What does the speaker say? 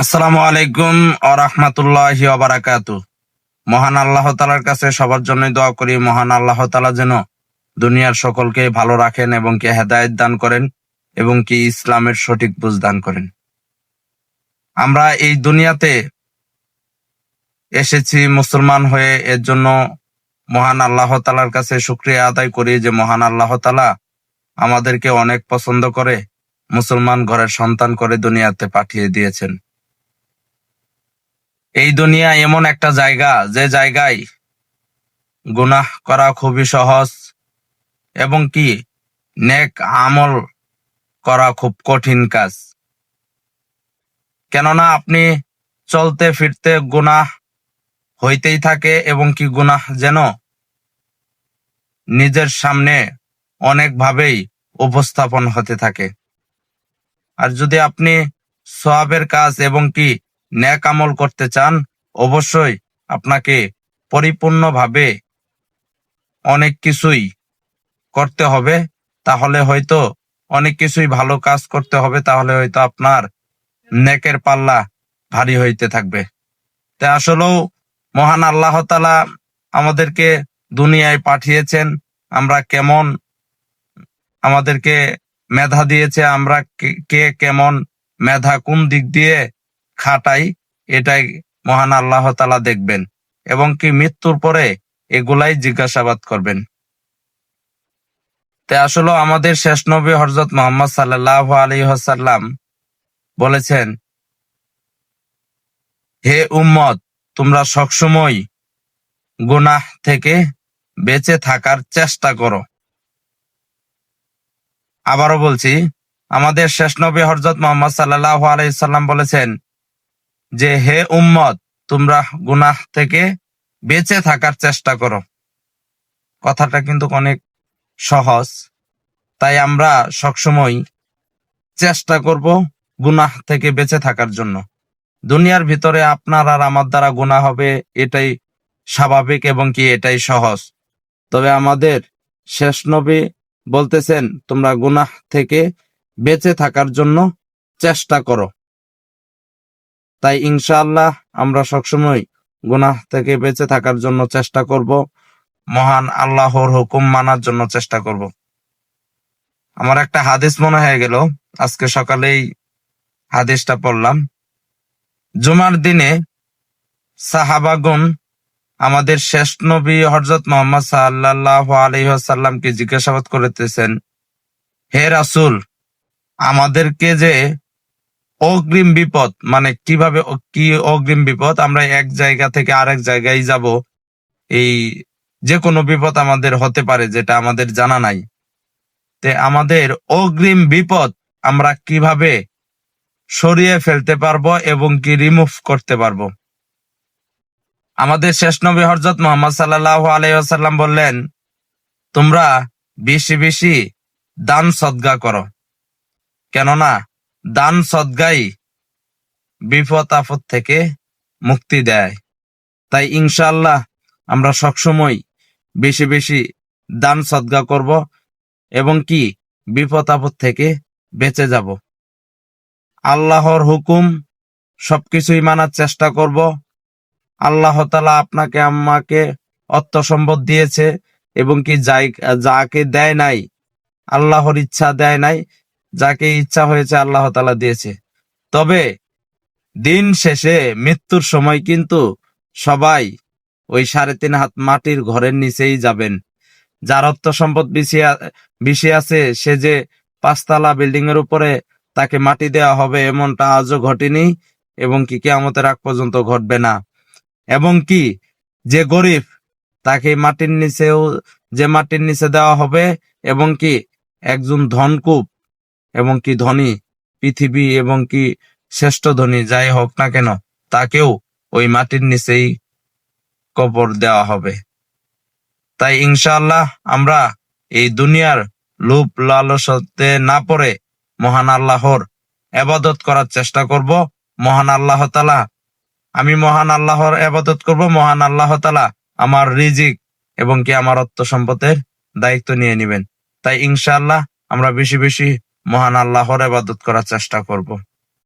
আসসালামু আলাইকুম আরহামতুল্লাহ বারাকাতু মহান আল্লাহ তালার কাছে সবার জন্যই দোয়া করি, মহান আল্লাহ তালা যেন দুনিয়ার সকলকে ভালো রাখেন এবং কি হেদায়ত দান করেন এবং কি ইসলামের সঠিক বুঝ দান করেন। আমরা এই দুনিয়াতে এসেছি মুসলমান হয়ে, এর জন্য মহান আল্লাহ তালার কাছে শুক্রিয়া আদায় করি যে মহান আল্লাহ তালা আমাদেরকে অনেক পছন্দ করে, মুসলমান ঘরের সন্তান করে দুনিয়াতে পাঠিয়ে দিয়েছেন। এই দুনিয়া এমন একটা জায়গা, যে জায়গায় গুনাহ করা খুবই সহজ এবং কি? নেক আমল করা খুব কঠিন কাজ। কেননা আপনি চলতে ফিরতে গুনাহ হইতেই থাকে এবং কি গুনাহ যেন নিজের সামনে অনেকভাবেই উপস্থাপন হতে থাকে। আর যদি আপনি সোয়াবের কাজ এবং কি ন্যাক আমল করতে চান, অবশ্যই আপনাকে পরিপূর্ণভাবে অনেক কিছুই করতে হবে। তাহলে হয়তো অনেক কিছুই ভালো কাজ করতে হবে, তাহলে হয়তো আপনার নেকের পাল্লা ভারী হইতে থাকবে। তা আসলেও মহান আল্লাহ তালা আমাদেরকে দুনিয়ায় পাঠিয়েছেন, আমরা কেমন আমাদেরকে মেধা দিয়েছে, আমরা কে- কেমন মেধা কোন দিক দিয়ে খাটাই, এটাই মহান আল্লাহ তালা দেখবেন এবং কি মৃত্যুর পরে এগুলাই জিজ্ঞাসাবাদ করবেন। তে আসলে আমাদের শেষ নবী হরজত মোহাম্মদ সাল্লাহ আলী হাসাল্লাম বলেছেন, হে উম্মত, তোমরা সবসময় গুনাহ থেকে বেঁচে থাকার চেষ্টা করো। আবারও বলছি, আমাদের শেষ নবী হরজত মোহাম্মদ সাল্লাহ আলাইসাল্লাম বলেছেন যে, হে উম্মত, তোমরা গুনাহ থেকে বেঁচে থাকার চেষ্টা করো। কথাটা কিন্তু অনেক সহজ। তাই আমরা সবসময় চেষ্টা করব গুনাহ থেকে বেঁচে থাকার জন্য। দুনিয়ার ভিতরে আপনার আর আমার দ্বারা গুনাহ হবে এটাই স্বাভাবিক এবং কি এটাই সহজ। তবে আমাদের শেষ নবী বলতেছেন, তোমরা গুনাহ থেকে বেঁচে থাকার জন্য চেষ্টা করো। তাই ইনশাআল্লাহ আমরা সবসময় গুনাহ থেকে বেঁচে থাকার জন্য চেষ্টা করব। মহান আল্লাহর হুকুম মানার জন্য চেষ্টা করব। আমার একটা হাদিস মনে হয়ে গেল, আজকে সকালেই হাদিসটা পড়লাম। জুমার দিনে সাহাবাগুন আমাদের শেষ নবী হরজত মোহাম্মদ সাল্লাহ আলহাসাল্লামকে জিজ্ঞাসাবাদ করতেছেন, হে রাসুল, আমাদেরকে যে অগ্রিম বিপদ মানে কীভাবে কি অগ্রিম বিপদ? আমরা এক জায়গা থেকে আরেক জায়গায় যাব। এই যে কোনো বিপদ আমাদের হতে পারে, যেটা আমাদের জানা নাই। তে আমাদের অগ্রিম বিপদ আমরা কীভাবে সরিয়ে ফেলতে পারব এবং কি রিমুভ করতে পারব? আমাদের শেষ নবী হরজত মোহাম্মদ সাল্লাহ আলাইসাল্লাম বললেন, তোমরা বেশি বেশি দান সদ্গা করো। কেননা দান সদ্গাই বিপদ আপদ থেকে মুক্তি দেয়। তাই ইনশাল্লাহ আমরা সবসময় বেশি বেশি দান সদ্গা করব এবং কি বিপদ আপদ থেকে বেঁচে যাব। আল্লাহর হুকুম সবকিছুই মানার চেষ্টা করব। আল্লাহ তালা আপনাকে, আমাকে অর্থ সম্পদ দিয়েছে এবং কি যাই যাকে দেয় নাই, আল্লাহর ইচ্ছা দেয় নাই যাকে ইচ্ছা হয়েছে আল্লাহ তালা দিয়েছে। তবে দিন শেষে মৃত্যুর সময় কিন্তু সবাই ওই সাড়ে তিন হাত মাটির ঘরের নিচেই যাবেন। যার অর্থ সম্পদ বিছিয়ে বেশি আছে, সে যে পাঁচতলা বিল্ডিং এর উপরে তাকে মাটি দেওয়া হবে এমনটা আজও ঘটেনি এবং কি কেয়ামতের আগ পর্যন্ত ঘটবে না। এবং কি যে গরিব তাকে মাটির নিচেও, যে মাটির নিচে দেওয়া হবে এবং কি একজন ধনকূপ এবং কি ধনী, পৃথিবী এবং কি শ্রেষ্ঠ ধনী, যাই হোক না কেন, তাকেও ওই মাটির নিচেই কবর দেওয়া হবে। তাই ইনশাআল্লাহ আমরা এই দুনিয়ার লোভ লালসতে না পড়ে মহান আল্লাহর এবাদত করার চেষ্টা করব। মহান আল্লাহ তালা আমি মহান আল্লাহর এবাদত করব। মহান আল্লাহ তালা আমার রিজিক এবং কি আমার অর্থ সম্পদের দায়িত্ব নিয়ে নেবেন। তাই ইনশাআল্লাহ আমরা বেশি বেশি মহান আল্লাহর এবাদত করার চেষ্টা করব।